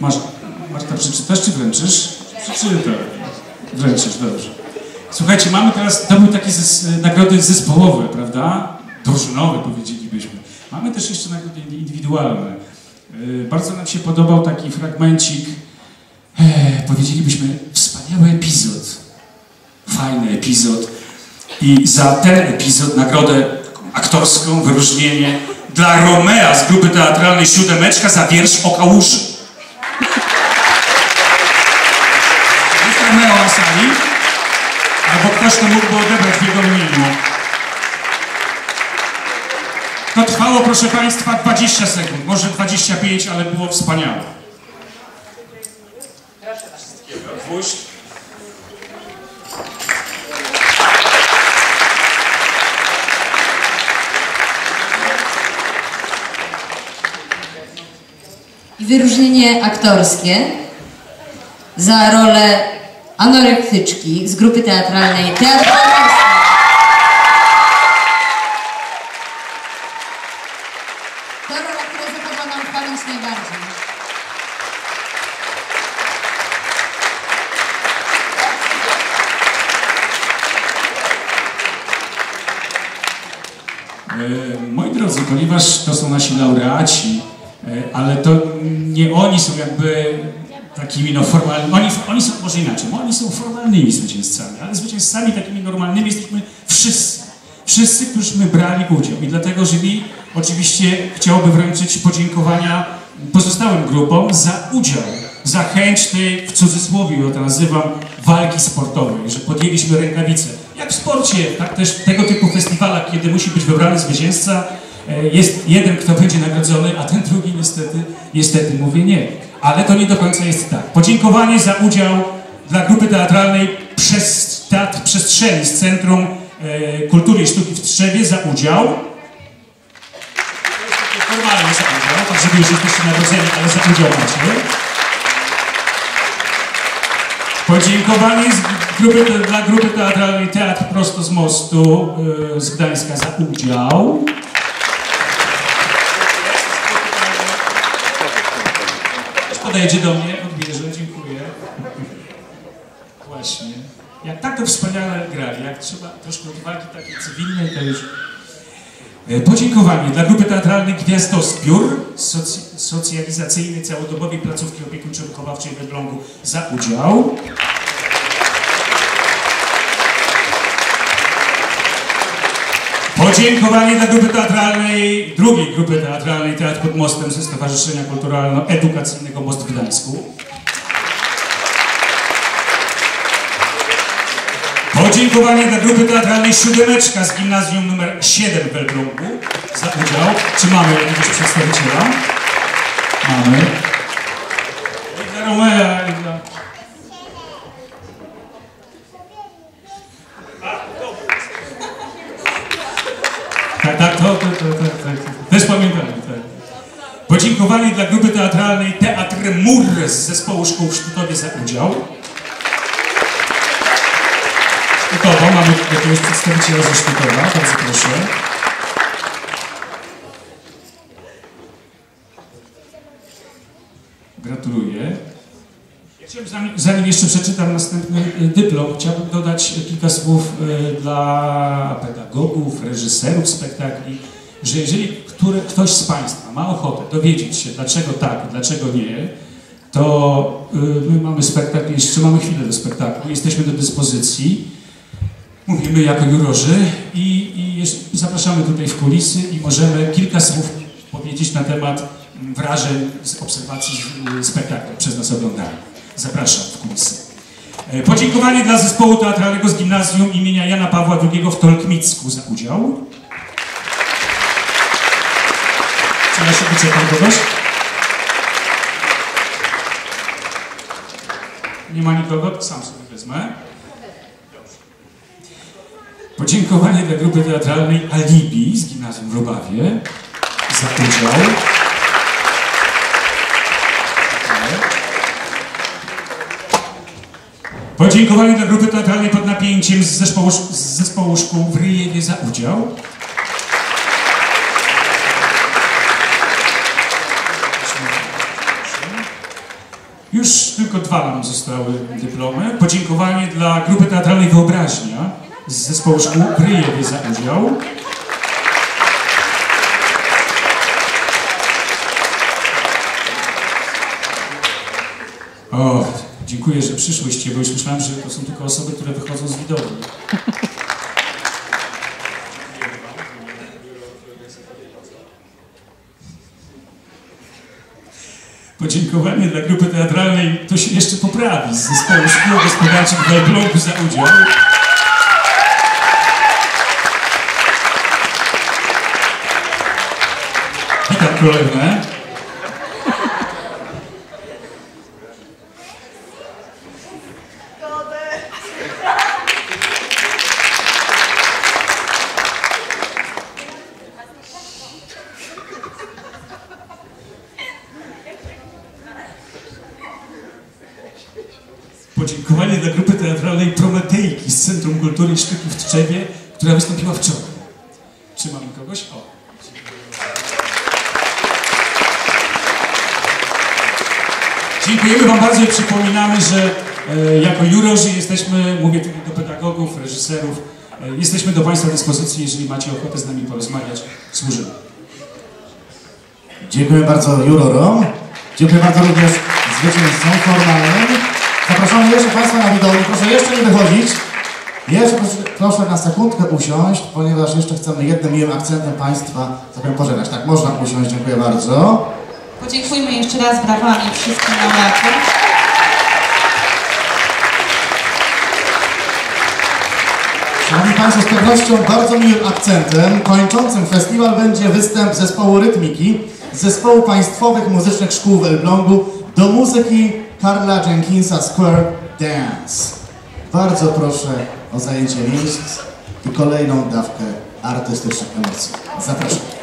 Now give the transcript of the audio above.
masz, Marta, przeczytasz czy wręczysz? Przeczytaj. Wręczysz, dobrze. Słuchajcie, mamy teraz, to były takie zes, nagrody zespołowe, prawda? Drużynowe powiedzielibyśmy. Mamy też jeszcze nagrody indywidualne. Yy, bardzo nam się podobał taki fragmencik, e, powiedzielibyśmy, wspaniały epizod. Fajny epizod. I za ten epizod nagrodę aktorską, wyróżnienie dla Romea z grupy teatralnej Siódemeczka za wiersz o kałuży. Jest Romeo na sali? To mógłby odebrać w jego imieniu. To trwało, proszę Państwa, 20 sekund, może 25, ale było wspaniałe. Gwóźdź. I wyróżnienie aktorskie za rolę anorektyczki z grupy teatralnej Teatr. E, Moi drodzy, ponieważ to są nasi laureaci, e, ale to nie oni są jakby takimi no formalnymi, oni, oni są może inaczej, oni są formalnymi zwycięzcami, ale zwycięzcami takimi normalnymi jesteśmy wszyscy. Wszyscy, którzyśmy brali udział i dlatego jury oczywiście chciałoby wręczyć podziękowania pozostałym grupom za udział, za chęć tej, w cudzysłowie ją to nazywam, walki sportowej, że podjęliśmy rękawice. Jak w sporcie, tak też tego typu festiwalach, kiedy musi być wybrany zwycięzca, e, jest jeden, kto będzie nagrodzony, a ten drugi niestety, niestety mówię nie. Ale to nie do końca jest tak. Podziękowanie za udział dla grupy teatralnej przez Teatr Przestrzeni z Centrum e, Kultury i Sztuki w Trzewie za udział. Formalnie za udział, tak żeby już jesteście nagrodzeni, ale za udział macie. Podziękowanie grupy, dla grupy teatralnej Teatr Prosto z Mostu e, z Gdańska za udział. Podejdzie do mnie, odbierze, dziękuję. Właśnie. Jak tak to wspaniale grali, jak trzeba troszkę odwagi takiej cywilnej, to już... E, Podziękowanie dla grupy teatralnej Gwiazdozbiór soc socjalizacyjnej całodobowej placówki opiekuńczo-wychowawczej w Elblągu za udział. Podziękowanie dla grupy teatralnej, drugiej grupy teatralnej Teatr pod Mostem ze Stowarzyszenia Kulturalno-Edukacyjnego Most w Gdańsku. Podziękowanie dla grupy teatralnej Siódemeczka z gimnazjum numer 7 w Elblągu za udział. Czy mamy jakiegoś przedstawiciela? Mamy. I dla Romea, i dla... Tak, tak, to, to, to, to. Też pamiętamy, tak. Podziękowanie dla grupy teatralnej Teatr Mur z zespołu szkół w Sztutowie za udział. Sztutowo, mamy jakiegoś przedstawiciela ze Sztutowa, bardzo proszę. Gratuluję. Zanim, jeszcze przeczytam następny y, dyplom, chciałbym dodać kilka słów y, dla pedagogów, reżyserów spektakli, że jeżeli który, ktoś z Państwa ma ochotę dowiedzieć się, dlaczego tak, dlaczego nie, to y, my mamy spektakl, jeszcze mamy chwilę do spektaklu, jesteśmy do dyspozycji, mówimy jako jurorzy i, i zapraszamy tutaj w kulisy i możemy kilka słów powiedzieć na temat wrażeń z obserwacji spektaklu przez nas oglądania. Zapraszam w kulisy. E, Podziękowanie dla zespołu teatralnego z gimnazjum imienia Jana Pawła II w Tolkmicku za udział. Czy ja się wyczekam kogoś? Nie ma nikogo? Sam sobie wezmę. Podziękowanie dla grupy teatralnej Alibi z gimnazjum w Lubawie za udział. Podziękowanie dla grupy teatralnej pod napięciem z zespołu, z zespołu szkół w Ryjewie za udział. Już tylko dwa nam zostały dyplomy. Podziękowanie dla grupy teatralnej Wyobraźnia z zespołu szkół Kryjewie za udział. O, dziękuję, że przyszłyście, bo już myślałem, że to są tylko osoby, które wychodzą z widowni. Podziękowanie dla grupy teatralnej to się jeszcze poprawi z zespołu szkół gospodarczych w Elblągu za udział. Witam królewne. Podziękowanie dla grupy teatralnej Prometejki z Centrum Kultury i Sztuki w Tczewie, która wystąpiła wczoraj. Czy mamy kogoś? O. Dziękujemy Wam bardzo i przypominamy, że e, jako jurorzy jesteśmy, mówię tutaj do pedagogów, reżyserów, e, jesteśmy do Państwa dyspozycji, jeżeli macie ochotę z nami porozmawiać, służymy. Dziękuję bardzo jurorom. Dziękuję bardzo również zwycięzcom formalnym. Zapraszamy jeszcze Państwa na widownię. Proszę jeszcze nie wychodzić. Jeszcze proszę, proszę na sekundkę usiąść, ponieważ jeszcze chcemy jednym miłym akcentem Państwa sobie pożegnać. Tak, można usiąść. Dziękuję bardzo. Podziękujmy jeszcze raz brawami wszystkim laureatom. Szanowni Państwo, z pewnością bardzo miłym akcentem kończącym festiwal będzie występ zespołu Rytmiki zespołu Państwowych Muzycznych Szkół w Elblągu do muzyki Karla Jenkinsa Square Dance. Bardzo proszę o zajęcie miejsc i kolejną dawkę artystycznych emocji. Zapraszam.